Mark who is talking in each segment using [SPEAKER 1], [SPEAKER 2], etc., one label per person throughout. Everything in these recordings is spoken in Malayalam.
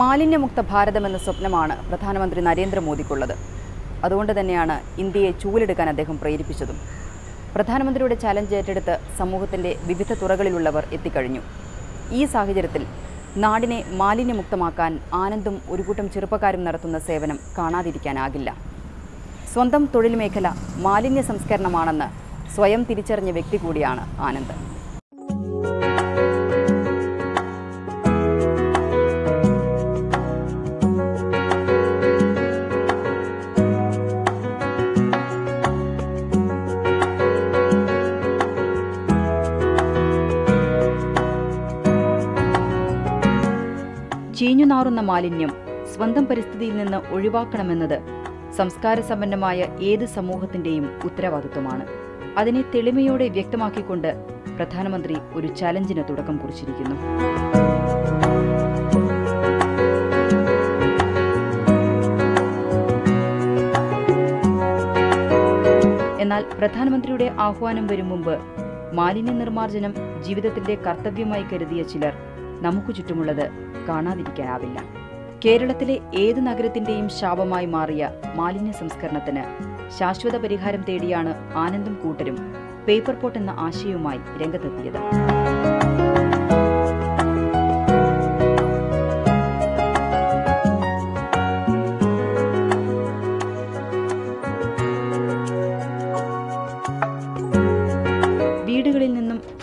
[SPEAKER 1] മാലിന്യമുക്ത ഭാരതം എന്ന സ്വപ്നമാണ് പ്രധാനമന്ത്രി നരേന്ദ്രമോദിക്കുള്ളത്. അതുകൊണ്ട് തന്നെയാണ് ഇന്ത്യയെ ചൂലെടുക്കാൻ അദ്ദേഹം പ്രേരിപ്പിച്ചതും. പ്രധാനമന്ത്രിയുടെ ചലഞ്ച് ഏറ്റെടുത്ത് സമൂഹത്തിന്റെ വിവിധ തുറകളിലുള്ളവർ എത്തിക്കഴിഞ്ഞു. ഈ സാഹചര്യത്തിൽ നാടിനെ മാലിന്യമുക്തമാക്കാൻ ആനന്ദും ഒരു കൂട്ടം ചെറുപ്പക്കാരും നടത്തുന്ന സേവനം കാണാതിരിക്കാനാകില്ല. സ്വന്തം തൊഴിൽ മേഖല മാലിന്യ സംസ്കരണമാണെന്ന് സ്വയം തിരിച്ചറിഞ്ഞ വ്യക്തി കൂടിയാണ് ആനന്ദ്. ചീഞ്ഞുനാറുന്ന മാലിന്യം സ്വന്തം പരിസ്ഥിതിയിൽ നിന്ന് ഒഴിവാക്കണമെന്നത് സംസ്കാര സമ്പന്നമായ ഏത് സമൂഹത്തിന്റെയും ഉത്തരവാദിത്വമാണ്. അതിനെ തെളിമയോടെ വ്യക്തമാക്കിക്കൊണ്ട് പ്രധാനമന്ത്രി ഒരു ചലഞ്ചിന് തുടക്കം കുറിച്ചിരിക്കുന്നു. എന്നാൽ പ്രധാനമന്ത്രിയുടെ ആഹ്വാനം വരും മുമ്പ് മാലിന്യ നിർമ്മാർജനം ജീവിതത്തിന്റെ കർത്തവ്യമായി കരുതിയ ചിലർ നമുക്ക് ചുറ്റുമുള്ളത് കാണാതിരിക്കാനാവില്ല. കേരളത്തിലെ ഏത് നഗരത്തിന്റെയും ശാപമായി മാറിയ മാലിന്യ സംസ്കരണത്തിന് ശാശ്വത പരിഹാരം തേടിയാണ് ആനന്ദും കൂട്ടരും പേപ്പർ പോട്ട് എന്ന ആശയവുമായി രംഗത്തെത്തിയത്.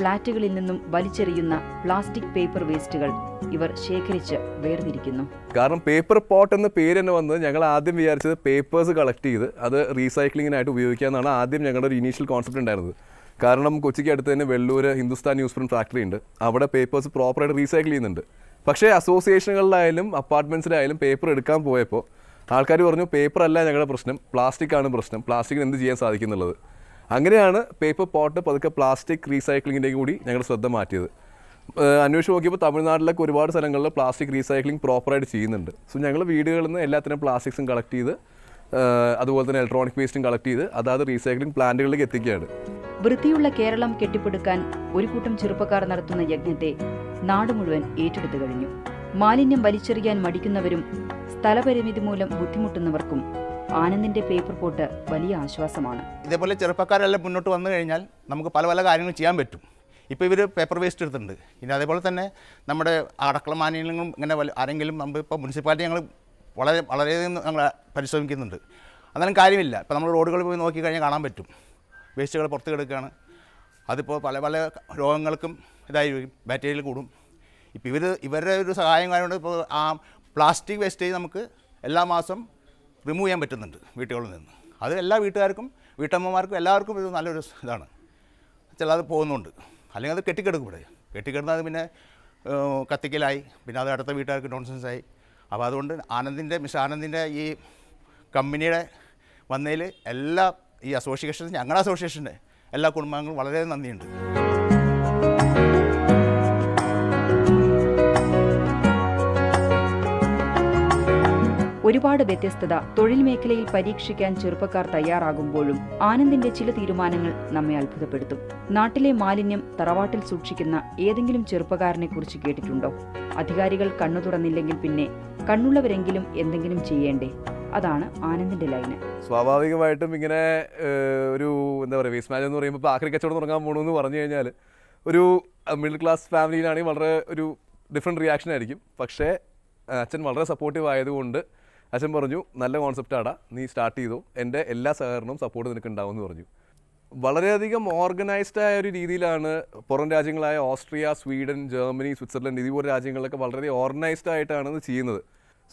[SPEAKER 1] ഫ്ളാറ്റുകളിൽ നിന്നും വലിച്ചെറിയുന്ന പ്ലാസ്റ്റിക് പേപ്പർ വേസ്റ്റുകൾ ഇവർ ശേഖരിച്ച് വേർതിരിക്കുന്നു.
[SPEAKER 2] കാരണം പേപ്പർ പോട്ട് എന്ന പേര് തന്നെ വന്നത് ഞങ്ങൾ ആദ്യം വിചാരിച്ചത് പേപ്പേഴ്സ് കളക്ട് ചെയ്ത് അത് റീസൈക്ലിങ്ങിനായിട്ട് ഉപയോഗിക്കാമെന്നാണ് ആദ്യം ഞങ്ങളുടെ ഒരു ഇനീഷ്യൽ കോൺസെപ്റ്റ് ഉണ്ടായിരുന്നത്. കാരണം കൊച്ചിക്ക് അടുത്ത് തന്നെ Vellur Hindustan news print factory ഉണ്ട്. അവിടെ പേപ്പേഴ്സ് പ്രോപ്പറായിട്ട് റീസൈക്കിൾ ചെയ്യുന്നുണ്ട്. പക്ഷേ അസോസിയേഷനുകളിലായാലും അപ്പാർട്ട്മെന്റ്സിലായാലും പേപ്പർ എടുക്കാൻ പോയപ്പോൾ ആൾക്കാർ പറഞ്ഞു പേപ്പർ അല്ല ഞങ്ങളുടെ പ്രശ്നം പ്ലാസ്റ്റിക് ആണ് പ്രശ്നം. പ്ലാസ്റ്റിക്കിന് എന്ത് ചെയ്യാൻ സാധിക്കുന്നുള്ളത്? അങ്ങനെയാണ് പേപ്പർ പോട്ട് പതുക്കെ പ്ലാസ്റ്റിക് റീസൈക്ലിങ്ങിന്റെ കൂടി ഞങ്ങൾ ശ്രദ്ധ മാറ്റിയത്. അന്വേഷിച്ച് നോക്കിയപ്പോൾ തമിഴ്നാട്ടിലൊക്കെ ഒരുപാട് സ്ഥലങ്ങളിൽ പ്ലാസ്റ്റിക് റീസൈക്ലിംഗ് പ്രോപ്പറായിട്ട് ചെയ്യുന്നുണ്ട്. സോ ഞങ്ങൾ വീടുകളിൽ നിന്ന് എല്ലാത്തിനും പ്ലാസ്റ്റിക്സും കളക്ട് ചെയ്ത് അതുപോലെ തന്നെ ഇലക്ട്രോണിക് വേസ്റ്റും കളക്ട് ചെയ്ത് അതാത് റീസൈക്ലിംഗ് പ്ലാന്റുകളിലേക്ക് എത്തിക്കുകയാണ്.
[SPEAKER 1] വൃത്തിയുള്ള കേരളം കെട്ടിപ്പടുക്കാൻ ഒരു കൂട്ടം ചെറുപ്പക്കാർ നടത്തുന്ന യജ്ഞത്തെ നാട് മുഴുവൻ ഏറ്റെടുത്തു കഴിഞ്ഞു. മാലിന്യം വലിച്ചെറിയാൻ മടിക്കുന്നവരും സ്ഥലപരിമിതി മൂലം ബുദ്ധിമുട്ടുന്നവർക്കും ആനന്ദിന്റെ പേപ്പർ പോട്ട് വലിയ ആശ്വാസമാണ്.
[SPEAKER 3] ഇതേപോലെ ചെറുപ്പക്കാരെല്ലാം മുന്നോട്ട് വന്നു കഴിഞ്ഞാൽ നമുക്ക് പല പല കാര്യങ്ങൾ ചെയ്യാൻ പറ്റും. ഇപ്പോൾ ഇവർ പേപ്പർ വേസ്റ്റ് എടുത്തിട്ടുണ്ട്. ഇനി അതേപോലെ തന്നെ നമ്മുടെ അടക്കള മാലിന്യങ്ങളും ഇങ്ങനെ ആരെങ്കിലും നമ്മൾ ഇപ്പോൾ മുനിസിപ്പാലിറ്റി ഞങ്ങൾ വളരെ വളരെയധികം ഞങ്ങൾ പരിശ്രമിക്കുന്നുണ്ട്. എന്നാലും കാര്യമില്ല. ഇപ്പോൾ നമ്മൾ റോഡുകളിൽ പോയി നോക്കി കഴിഞ്ഞാൽ കാണാൻ പറ്റും. വേസ്റ്റുകൾ പുറത്ത് കിടക്കുകയാണ് അതിപ്പോൾ പല പല രോഗങ്ങൾക്കും ഇതായിരിക്കും ബാക്ടീരിയയിൽ കൂടും. ഇപ്പോൾ ഇവർ ഇവരുടെ ഒരു സഹായം കാരണം ഇപ്പോൾ ആ പ്ലാസ്റ്റിക് വേസ്റ്റേജ് നമുക്ക് എല്ലാ മാസം റിമൂവ് ചെയ്യാൻ പറ്റുന്നുണ്ട് വീട്ടുകളിൽ നിന്ന്. അത് എല്ലാ വീട്ടുകാർക്കും വീട്ടമ്മമാർക്കും എല്ലാവർക്കും ഇത് നല്ലൊരു ഇതാണ്. ചിലത് പോകുന്നുണ്ട്. അല്ലെങ്കിൽ അത് കെട്ടിക്കിടക്കും ഇവിടെ. കെട്ടിക്കിടന്നത് പിന്നെ കത്തിക്കലായി. പിന്നെ അത് അടുത്ത വീട്ടുകാർക്ക് നോൺസെൻസ് ആയി. അപ്പോൾ അതുകൊണ്ട് ആനന്ദിന്റെ മിസ് ആനന്ദിന്റെ ഈ കമ്പനിയുടെ വന്നതിൽ എല്ലാ ഈ അസോസിയേഷൻ ഞങ്ങളുടെ അസോസിയേഷന്റെ എല്ലാ കുടുംബാംഗങ്ങളും വളരെ നന്ദിയുണ്ട്.
[SPEAKER 1] ഒരുപാട് വ്യത്യസ്തത തൊഴിൽ മേഖലയിൽ പരീക്ഷിക്കാൻ ചെറുപ്പക്കാർ തയ്യാറാകുമ്പോഴും ആനന്ദിന്റെ ചില തീരുമാനങ്ങൾ നമ്മെ അത്ഭുതപ്പെടുത്തും. നാട്ടിലെ മാലിന്യം തറവാട്ടിൽ സൂക്ഷിക്കുന്ന ഏതെങ്കിലും ചെറുപ്പക്കാരനെ കുറിച്ച് കേട്ടിട്ടുണ്ടോ? അധികാരികൾ കണ്ണു തുറന്നില്ലെങ്കിൽ പിന്നെ കണ്ണുള്ളവരെങ്കിലും എന്തെങ്കിലും ചെയ്യേണ്ടേ? അതാണ് ആനന്ദിന്റെ ലൈന്.
[SPEAKER 2] സ്വാഭാവികമായിട്ടും ഇങ്ങനെ ഒരു എന്താ പറയുക വേസ്റ്റ് മാനേജ് എന്ന് പറയുമ്പോൾ ഇപ്പോൾ ആക്രി കച്ചവടം തുടങ്ങാൻ പോകണമെന്ന് പറഞ്ഞു കഴിഞ്ഞാൽ ഒരു മിഡിൽ ക്ലാസ് ഫാമിലിയിലാണെങ്കിൽ വളരെ ഒരു ഡിഫറെന്റ് റിയാക്ഷൻ ആയിരിക്കും. പക്ഷേ അച്ഛൻ വളരെ സപ്പോർട്ടീവ് ആയതുകൊണ്ട് അച്ഛൻ പറഞ്ഞു നല്ല കോൺസെപ്റ്റാടാ നീ സ്റ്റാർട്ട് ചെയ്തു. എന്റെ എല്ലാ സഹകരണവും സപ്പോർട്ട് നിനക്ക് ഉണ്ടാവും എന്ന് പറഞ്ഞു. വളരെയധികം ഓർഗനൈസ്ഡ് ആയ ഒരു രീതിയിലാണ് പുറം രാജ്യങ്ങളായ ഓസ്ട്രിയ സ്വീഡൻ ജർമ്മനി സ്വിറ്റ്സർലൻഡ് ഇതുപോലെ രാജ്യങ്ങളിലൊക്കെ വളരെ ഓർഗനൈസ്ഡ് ആയിട്ടാണ് ഇത് ചെയ്യുന്നത്.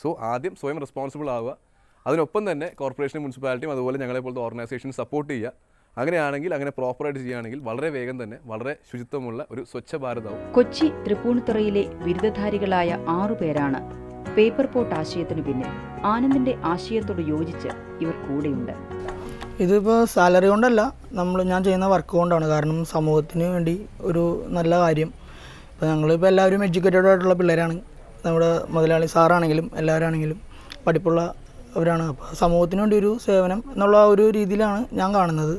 [SPEAKER 2] സോ ആദ്യം സ്വയം റെസ്പോൺസിബിൾ ആവുക. അതിനൊപ്പം തന്നെ കോർപ്പറേഷൻ മുനിസിപ്പാലിറ്റിയും അതുപോലെ ഞങ്ങളെ പോലത്തെ ഓർഗനൈസേഷൻ സപ്പോർട്ട് ചെയ്യുക. അങ്ങനെയാണെങ്കിൽ അങ്ങനെ പ്രോപ്പറായിട്ട് ചെയ്യുകയാണെങ്കിൽ വളരെ വേഗം തന്നെ വളരെ ശുചിത്വമുള്ള ഒരു സ്വച്ഛ ഭാരതവും.
[SPEAKER 1] കൊച്ചി തൃപ്പൂണിത്തുറയിലെ ബിരുദധാരികളായ ആറുപേരാണ് പേപ്പർ പോട്ട് ആശയത്തിന് പിന്നിൽ ആനന്ദിന്റെ ആശയത്തോട് യോജിച്ച് ഇവർ കൂടെയുണ്ട്.
[SPEAKER 4] ഇതിപ്പോൾ സാലറി കൊണ്ടല്ല നമ്മൾ ഞാൻ ചെയ്യുന്ന വർക്ക് കൊണ്ടാണ്. കാരണം സമൂഹത്തിന് വേണ്ടി ഒരു നല്ല കാര്യം. ഇപ്പോൾ ഞങ്ങളിപ്പോൾ എല്ലാവരും എഡ്യൂക്കേറ്റഡ് ആയിട്ടുള്ള പിള്ളേരാണ്. നമ്മുടെ മുതലാളി സാറാണെങ്കിലും എല്ലാവരാണെങ്കിലും പഠിപ്പുള്ള അവരാണ്. അപ്പോൾ സമൂഹത്തിന് വേണ്ടി ഒരു സേവനം എന്നുള്ള ഒരു രീതിയിലാണ് ഞാൻ കാണുന്നത്.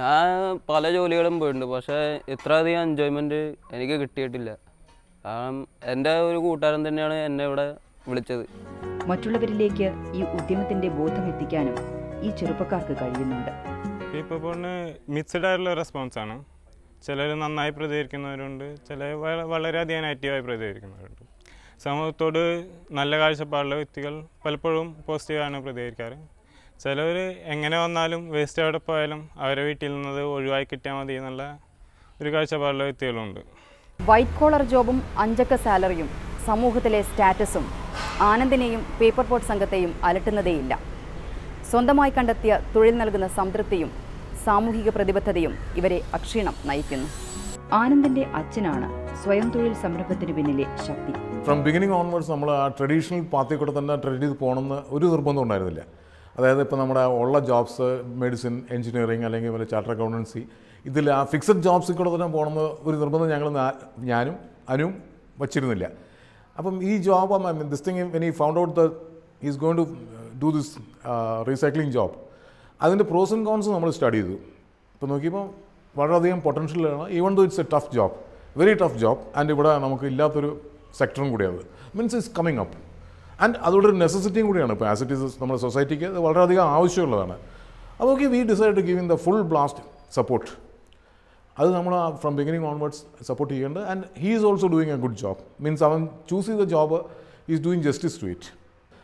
[SPEAKER 5] ഞാൻ പല ജോലികളും പോയിട്ടുണ്ട്. പക്ഷേ ഇത്രയധികം എൻജോയ്മെന്റ് എനിക്ക് കിട്ടിയിട്ടില്ല. കാരണം എന്റെ ഒരു കൂട്ടുകാരൻ തന്നെയാണ് എന്നെ ഇവിടെ വിളിച്ചത്.
[SPEAKER 1] മറ്റുള്ളവരിലേക്ക് ഈ ഉദ്യമത്തിന്റെ ബോധം എത്തിക്കാനും ഈ ചെറുപ്പക്കാർക്ക് കഴിയുന്നുണ്ട്.
[SPEAKER 6] ഇപ്പോൾ പോണ് മിക്സഡ് ആയിട്ടുള്ള റെസ്പോൺസ് ആണ്. ചിലർ നന്നായി പ്രതികരിക്കുന്നവരുണ്ട് ചിലർ വള- വളരെയധികം നെഗറ്റീവായി പ്രതികരിക്കുന്നവരുണ്ട്. സമൂഹത്തോട് നല്ല കാഴ്ചപ്പാടുള്ള വ്യക്തികൾ പലപ്പോഴും പോസിറ്റീവാണ് പ്രതികരിക്കാറ്. ചിലവർ എങ്ങനെ വന്നാലും വേസ്റ്റ് എവിടെ പോയാലും അവരെ വീട്ടിൽ നിന്നത് ഒഴിവാക്കി കിട്ടിയാൽ മതി എന്നുള്ള ഒരു കാഴ്ചപ്പാടുള്ള വ്യക്തികളുണ്ട്.
[SPEAKER 1] വൈറ്റ് കോളർ ജോബും അഞ്ചക്ക സാലറിയും സമൂഹത്തിലെ സ്റ്റാറ്റസും ആനന്ദിനെയും പേപ്പർ പോട്ട് സംഘത്തെയും അലട്ടുന്നതേയില്ല. സ്വന്തമായി കണ്ടെത്തിയ തൊഴിൽ നൽകുന്ന സംതൃപ്തിയും സാമൂഹിക പ്രതിബദ്ധതയും ഇവരെ അക്ഷീണം നയിക്കുന്നു. ആനന്ദിന്റെ അച്ഛനാണ് സ്വയം തൊഴിൽ സംരംഭത്തിന് പിന്നിലെ ശക്തി.
[SPEAKER 7] ഫ്രം ബിഗിനിങ് ഓൺവേർഡ്സ് നമ്മൾ ആ ട്രഡീഷണൽ പാത്തിൽ കൂടെ തന്നെ ട്രെഡ് ചെയ്ത് പോകണമെന്ന് ഒരു നിർബന്ധം ഉണ്ടായിരുന്നില്ല. അതായത് ഇപ്പോൾ നമ്മുടെ ഉള്ള ജോബ്സ് മെഡിസിൻ എഞ്ചിനീയറിംഗ് അല്ലെങ്കിൽ വല്ല ചാർട്ടർ അക്കൗണ്ടൻസി ഇതിൽ ആ ഫിക്സഡ് ജോബ്സിൽ കൂടെ തന്നെ പോകണമെന്ന് ഒരു നിർബന്ധം ഞങ്ങൾ ഞാനും അനുവും വച്ചിരുന്നില്ല. അപ്പം ഈ job this thing when he found out the is going to do this recycling job അതിന്റെ പ്രോസ് ആൻഡ് കോൺസ് നമ്മൾ സ്റ്റഡി ചെയ്തു. ഇപ്പോൾ നോക്കിയപ്പോൾ വളരെയധികം പൊട്ടൻഷ്യലാണ് even though it's a tough job very tough job and ഇവിടെ നമുക്ക് ഇല്ലാത്തൊരു സെക്ടറും കൂടിയാണ്. Means is coming up and അതുകൊണ്ട് ഒരു നെസസിറ്റിയും കൂടിയാണ്. ഇപ്പോൾ ആസ് ഇറ്റ് നമ്മുടെ സൊസൈറ്റിക്ക് വളരെയധികം ആവശ്യമുള്ളതാണ്. അപ്പോൾ നോക്കി we decide to give in the full blast support അത് നമ്മൾ ഫ്രം ബിഗിനിങ് ഓൺവേർഡ്സ് സപ്പോർട്ട് ചെയ്യേണ്ടത്. And he is also doing a good job means അവൻ ചൂസ് ചെയ്ത job is doing justice to it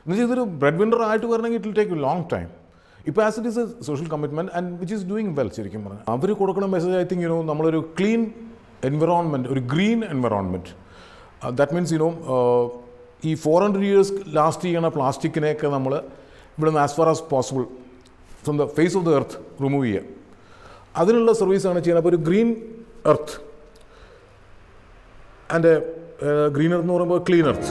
[SPEAKER 7] എന്നുവെച്ചാൽ ഇതൊരു ബ്രെഡ് വിൻഡർ ആയിട്ട് വരണമെങ്കിൽ it will take long time ഇപ്പോൾ as it is a social commitment and which is doing well ശരിക്കും പറഞ്ഞാൽ അവർ കൊടുക്കുന്ന message I think you know നമ്മളൊരു ക്ലീൻ എൻവിറോൺമെന്റ് ഒരു green environment that means you know ഈ ഫോർ ഹൺഡ്രഡ് ഇയേഴ്സ് ലാസ്റ്റ് ചെയ്യണ പ്ലാസ്റ്റിക്കിനെയൊക്കെ നമ്മൾ ഇവിടെ നിന്ന് as far as possible from the face of the earth remove ചെയ്യുക. അതിനുള്ള സർവീസാണ് ചെയ്യുന്നത്. അപ്പോൾ ഒരു green earth. And green earth എന്ന് പറയുമ്പോൾ ക്ലീൻ എർത്ത്.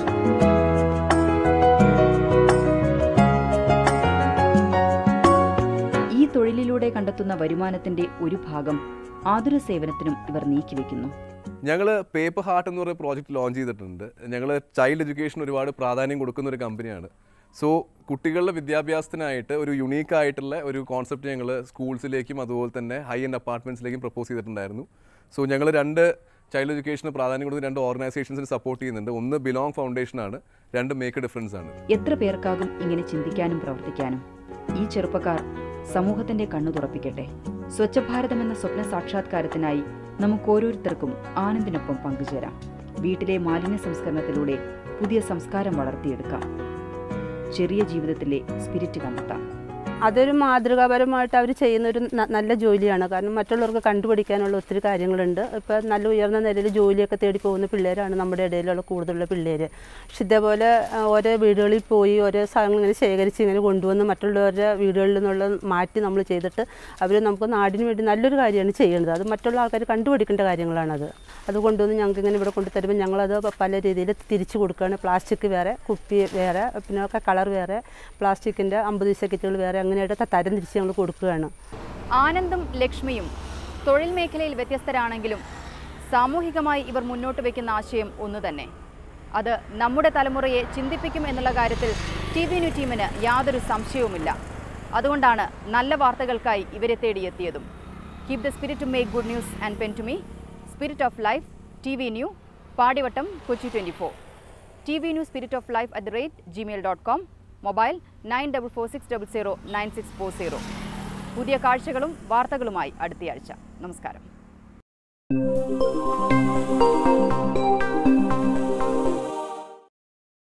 [SPEAKER 1] ഈ തൊഴിലിലൂടെ കണ്ടെത്തുന്ന വരുമാനത്തിന്റെ ഒരു ഭാഗം ആതുര സേവനത്തിനും ഇവർ നീക്കിവെക്കുന്നു
[SPEAKER 2] ഞങ്ങൾ പേപ്പർ ഹാർട്ട് എന്ന് പറയുന്ന പ്രോജക്റ്റ് ലോഞ്ച് ചെയ്തിട്ടുണ്ട്. ഞങ്ങൾ ചൈൽഡ് എഡ്യൂക്കേഷൻ ഒരുപാട് പ്രാധാന്യം കൊടുക്കുന്ന ഒരു കമ്പനിയാണ് സോ കുട്ടികളുടെ വിദ്യാഭ്യാസത്തിനായിട്ട് ഒരു യുണീക്ക് ആയിട്ടുള്ള ഒരു കോൺസെപ്റ്റ് ഞങ്ങൾ സ്കൂൾസിലേക്കും അതുപോലെ തന്നെ ഹൈ എൻഡ് അപ്പാർട്ട്മെന്റ്സിലേക്കും പ്രപ്പോസ് ചെയ്തിട്ടുണ്ടായിരുന്നു. സോ ഞങ്ങൾ രണ്ട് ചൈൽഡ് എഡ്യൂക്കേഷന് പ്രാധാന്യം കൊടുത്ത് രണ്ട് ഓർഗനൈസേഷൻസിന് സപ്പോർട്ട് ചെയ്യുന്നുണ്ട്. ഒന്ന് ബിലോങ് ഫൗണ്ടേഷൻ ആണ് രണ്ട് മേക്ക് ഡിഫറൻസ് ആണ്.
[SPEAKER 1] എത്ര പേർക്കാകും ഇങ്ങനെ ചിന്തിക്കാനും പ്രവർത്തിക്കാനും? ഈ ചെറുപ്പക്കാർ സമൂഹത്തിന്റെ കണ്ണു തുറപ്പിക്കട്ടെ. സ്വച്ഛ ഭാരതം എന്ന സ്വപ്ന സാക്ഷാത്കാരത്തിനായി നമുക്ക് ഓരോരുത്തർക്കും ആനന്ദിനൊപ്പം പങ്കുചേരാം. വീട്ടിലെ മാലിന്യ സംസ്കരണത്തിലൂടെ പുതിയ സംസ്കാരം വളർത്തിയെടുക്കാം. ചെറിയ ജീവിതത്തിലെ സ്പിരിറ്റ് കണ്ടെത്താം.
[SPEAKER 8] അതൊരു മാതൃകാപരമായിട്ട് അവർ ചെയ്യുന്ന ഒരു നല്ല ജോലിയാണ്. കാരണം മറ്റുള്ളവർക്ക് കണ്ടുപിടിക്കാനുള്ള ഒത്തിരി കാര്യങ്ങളുണ്ട്. ഇപ്പോൾ നല്ല ഉയർന്ന നിലയിൽ ജോലിയൊക്കെ തേടി പോകുന്ന പിള്ളേരാണ് നമ്മുടെ ഇടയിലുള്ള കൂടുതലുള്ള പിള്ളേർ പക്ഷെ ഇതേപോലെ ഓരോ വീടുകളിൽ പോയി ഓരോ സാധനങ്ങൾ ഇങ്ങനെ ശേഖരിച്ച് ഇങ്ങനെ കൊണ്ടുവന്ന് മറ്റുള്ളവരുടെ വീടുകളിൽ നിന്നുള്ള മാറ്റി നമ്മൾ ചെയ്തിട്ട് അവർ നമുക്ക് നാടിന് വേണ്ടി നല്ലൊരു കാര്യമാണ് ചെയ്യുന്നത്. അത് മറ്റുള്ള ആൾക്കാർ കണ്ടുപിടിക്കേണ്ട കാര്യങ്ങളാണത്. അത് കൊണ്ടുവന്ന് ഞങ്ങൾക്ക് ഇങ്ങനെ ഇവിടെ കൊണ്ടുതരുമ്പോൾ ഞങ്ങളത് പല രീതിയിൽ തിരിച്ചു കൊടുക്കുകയാണ് പ്ലാസ്റ്റിക് വേറെ കുപ്പി വേറെ പിന്നെ കളർ വേറെ പ്ലാസ്റ്റിക്കിന്റെ അമ്പത് ദിവസ കിറ്റുകൾ വേറെ അങ്ങനെയായിട്ട് തരം തിരിച്ച് ഞങ്ങൾ കൊടുക്കുകയാണ്.
[SPEAKER 1] ആനന്ദും ലക്ഷ്മിയും തൊഴിൽ മേഖലയിൽ വ്യത്യസ്തരാണെങ്കിലും സാമൂഹികമായി ഇവർ മുന്നോട്ട് വയ്ക്കുന്ന ആശയം ഒന്നു തന്നെ. അത് നമ്മുടെ തലമുറയെ ചിന്തിപ്പിക്കും എന്നുള്ള കാര്യത്തിൽ ടി വി ന്യൂ ടീമിന് യാതൊരു സംശയവുമില്ല. അതുകൊണ്ടാണ് നല്ല വാർത്തകൾക്കായി ഇവരെ തേടിയെത്തിയതും. Keep the spirit to make good news and pen to me spirit of life T V new Padivattam Kochi twenty four. T V new spirit of life at the rate Gmail dot com mobile nine double four six double zero nine six four zero. പുതിയ കാഴ്ചകളും വാർത്തകളുമായി അടുത്തയാഴ്ച. നമസ്കാരം.